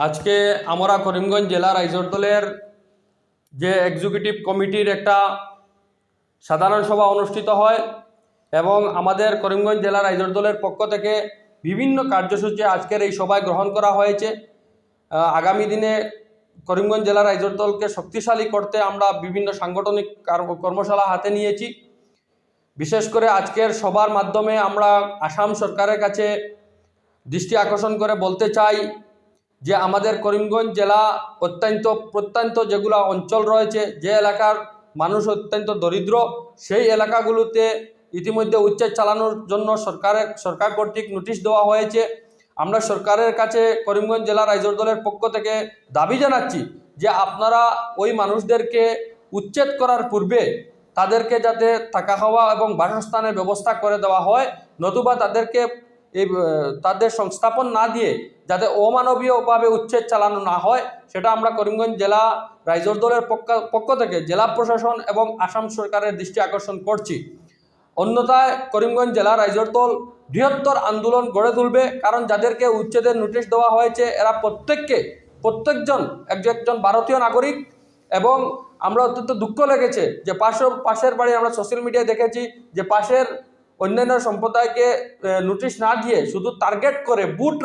আজকে আমরা করিমগঞ্জ জেলা রাইজর দলের যে এক্সিকিউটিভ কমিটির একটা সাধারণ সভা অনুষ্ঠিত হয় এবং আমাদের করিমগঞ্জ জেলা রাইজর দলের পক্ষ থেকে বিভিন্ন কার্যসূচি আজকের এই সভায় গ্রহণ করা হয়েছে। আগামী দিনে করিমগঞ্জ জেলা রাইজর দলকে শক্তিশালী করতে আমরা বিভিন্ন সাংগঠনিক কর্মশালা হাতে নিয়েছি। বিশেষ করে আজকের সবার মাধ্যমে আমরা আসাম সরকারের কাছে দৃষ্টি আকর্ষণ করে বলতে চাই যে আমাদের করিমগঞ্জ জেলা অত্যন্ত প্রত্যন্ত যেগুলো অঞ্চল রয়েছে, যে এলাকার মানুষ অত্যন্ত দরিদ্র, সেই এলাকাগুলোতে ইতিমধ্যে উচ্ছেদ চালানোর জন্য সরকারের, সরকার কর্তৃক নোটিশ দেওয়া হয়েছে। আমরা সরকারের কাছে করিমগঞ্জ জেলা রাইজর দলের পক্ষ থেকে দাবি জানাচ্ছি যে আপনারা ওই মানুষদেরকে উচ্ছেদ করার পূর্বে তাদেরকে যাতে থাকা খাওয়া এবং বাসস্থানের ব্যবস্থা করে দেওয়া হয়, নতুবা তাদেরকে এই তাদের সংস্থাপন না দিয়ে যাতে অমানবীয়ভাবে উচ্ছেদ চালানো না হয়, সেটা আমরা করিমগঞ্জ জেলা রাইজর দলের পক্ষ থেকে জেলা প্রশাসন এবং আসাম সরকারের দৃষ্টি আকর্ষণ করছি। অন্যথায় করিমগঞ্জ জেলা রাইজর দল বৃহত্তর আন্দোলন গড়ে তুলবে, কারণ যাদেরকে উচ্ছেদের নোটিশ দেওয়া হয়েছে, এরা প্রত্যেককে, প্রত্যেকজন একজন ভারতীয় নাগরিক এবং আমরা অত্যন্ত দুঃখ লেগেছে যে পাশের পাশের বাড়ি আমরা সোশ্যাল মিডিয়ায় দেখেছি যে পাশের অন্যান্য সম্প্রদায়কে নোটিশ না দিয়ে শুধু টার্গেট করে বুট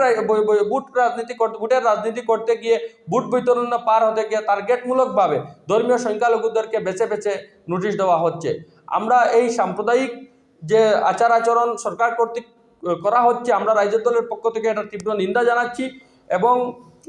বুট রাজনীতি করতে বুটের রাজনীতি করতে গিয়ে বুট বিতরণ পার হতে গিয়ে টার্গেটমূলকভাবে ধর্মীয় সংখ্যালঘুদেরকে বেছে বেছে নোটিশ দেওয়া হচ্ছে। আমরা এই সাম্প্রদায়িক যে আচার আচরণ সরকার কর্তৃক করা হচ্ছে, আমরা রাজ্য দলের পক্ষ থেকে এটা তীব্র নিন্দা জানাচ্ছি এবং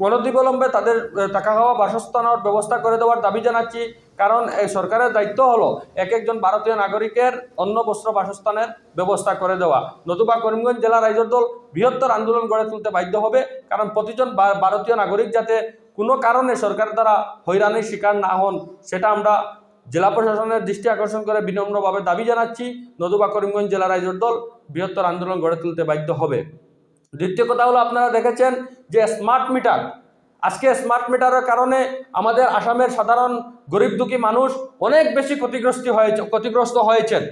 অনতিবিলম্বে তাদের টাকা খাওয়া বাসস্থানের ব্যবস্থা করে দেওয়ার দাবি জানাচ্ছি। কারণ এই সরকারের দায়িত্ব হলো এক একজন ভারতীয় নাগরিকের অন্ন বস্ত্র বাসস্থানের ব্যবস্থা করে দেওয়া। নতুবা করিমগঞ্জ জেলা রাইজর দল বৃহত্তর আন্দোলন গড়ে তুলতে বাধ্য হবে, কারণ প্রতিজন ভারতীয় নাগরিক যাতে কোনো কারণে সরকার দ্বারা হয়রানির শিকার না হন, সেটা আমরা জেলা প্রশাসনের দৃষ্টি আকর্ষণ করে বিনম্রভাবে দাবি জানাচ্ছি। নতুবা করিমগঞ্জ জেলা রাইজর দল বৃহত্তর আন্দোলন গড়ে তুলতে বাধ্য হবে। দ্বিতীয় কথা হলো আপনারা দেখেছেন যে স্মার্ট মিটার আজকে স্মার্ট মিটারের কারণে আমাদের আসামের সাধারণ গরিব দুঃখী মানুষ অনেক বেশি ক্ষতিগ্রস্ত হয়েছে, ক্ষতিগ্রস্ত হয়েছেন।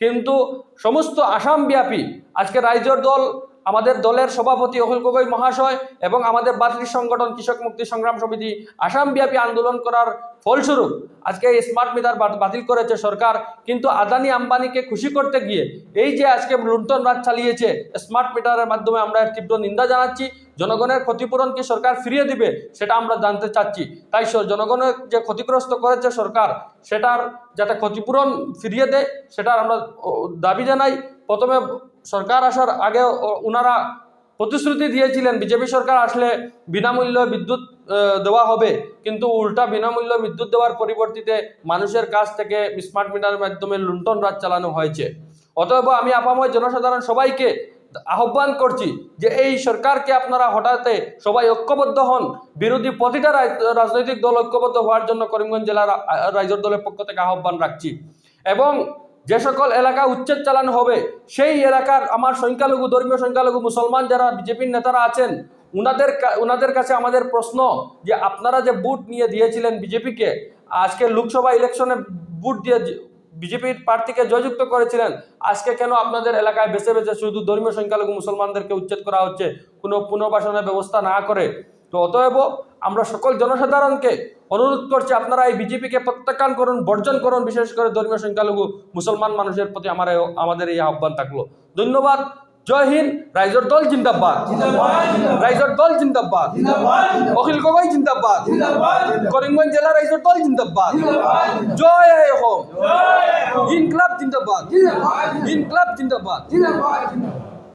কিন্তু সমস্ত আসামব্যাপী আজকে রাইজর দল আমাদের দলের সভাপতি অখিল গগৈ মহাশয় এবং আমাদের বাতিল সংগঠন কৃষক মুক্তি সংগ্রাম সমিতি আসামব্যাপী আন্দোলন করার ফলস্বরূপ আজকে এই স্মার্ট মিটার বাতিল করেছে সরকার। কিন্তু আদানি আম্বানিকে খুশি করতে গিয়ে এই যে আজকে লুণ্ঠন রাজ চালিয়েছে স্মার্ট মিটারের মাধ্যমে আমরা তীব্র নিন্দা জানাচ্ছি, জনগণের ক্ষতিপূরণ কি সরকার ফিরিয়ে দিবে সেটা আমরা জানতে চাচ্ছি। তাই জনগণের যে ক্ষতিগ্রস্ত করেছে সরকার, সেটার যাতে ক্ষতিপূরণ ফিরিয়ে দেয়, সেটার আমরা দাবি জানাই। প্রথমে সরকার আসার আগে ওনারা প্রতিশ্রুতি দিয়েছিলেন, বিজেপি সরকার আসলে বিনামূল্য বিদ্যুৎ দেওয়া হবে। কিন্তু উল্টা বিনামূল্য বিদ্যুৎ দেওয়ার পরিবর্তিতে মানুষের কাছ থেকে স্মার্ট মিটারের মাধ্যমে লুণ্ঠন রাজ চালানো হয়েছে। অতএব আমি আপাময় জনসাধারণ সবাইকে আহ্বান করছি যে এই সরকারকে আপনারা হঠাতে সবাই ঐক্যবদ্ধ হন। বিরোধী প্রতিটা রাজ- রাজনৈতিক দল ঐক্যবদ্ধ হওয়ার জন্য করিমগঞ্জ জেলার রাইজর দলের পক্ষ থেকে আহ্বান রাখছি। এবং যে সকল এলাকা উচ্ছেদ চালানো হবে, সেই এলাকার আমার সংখ্যালঘু, ধর্মীয় সংখ্যালঘু, মুসলমান যারা বিজেপির নেতারা আছেন, উনাদের উনাদের কাছে আমাদের প্রশ্ন যে আপনারা যে বুট নিয়ে দিয়েছিলেন বিজেপিকে, আজকে লোকসভা ইলেকশনে বুট দিয়ে বিজেপির প্রার্থীকে জয়যুক্ত করেছিলেন, আজকে কেন আপনাদের এলাকায় বেছে বেছে শুধু ধর্মীয় সংখ্যালঘু মুসলমানদেরকে উচ্ছেদ করা হচ্ছে? কোনো পুনর্বাসনের ব্যবস্থা না করে তো অতএব আমরা সকল জনসাধারণকে অনুরোধ করছি আপনারা এই বিজেপিকে প্রত্যাখ্যান করুন বর্জন করুন বিশেষ করে ধর্মীয় সংখ্যালঘু মুসলমান মানুষের প্রতি আমার আমাদের এই আহ্বান থাকল। ধন্যবাদ জয় হিন্দ রাইজর দল জিন্দাবাদ। রাইজর দল জিন্দাবাদ। অখিল গগৈ জিন্দাবাদ। করিমগঞ্জ জেলা রাইজর দল জিন্দাবাদ। জয় হে হোম। ইনকলাব জিন্দাবাদ। ইনকলাব জিন্দাবাদ।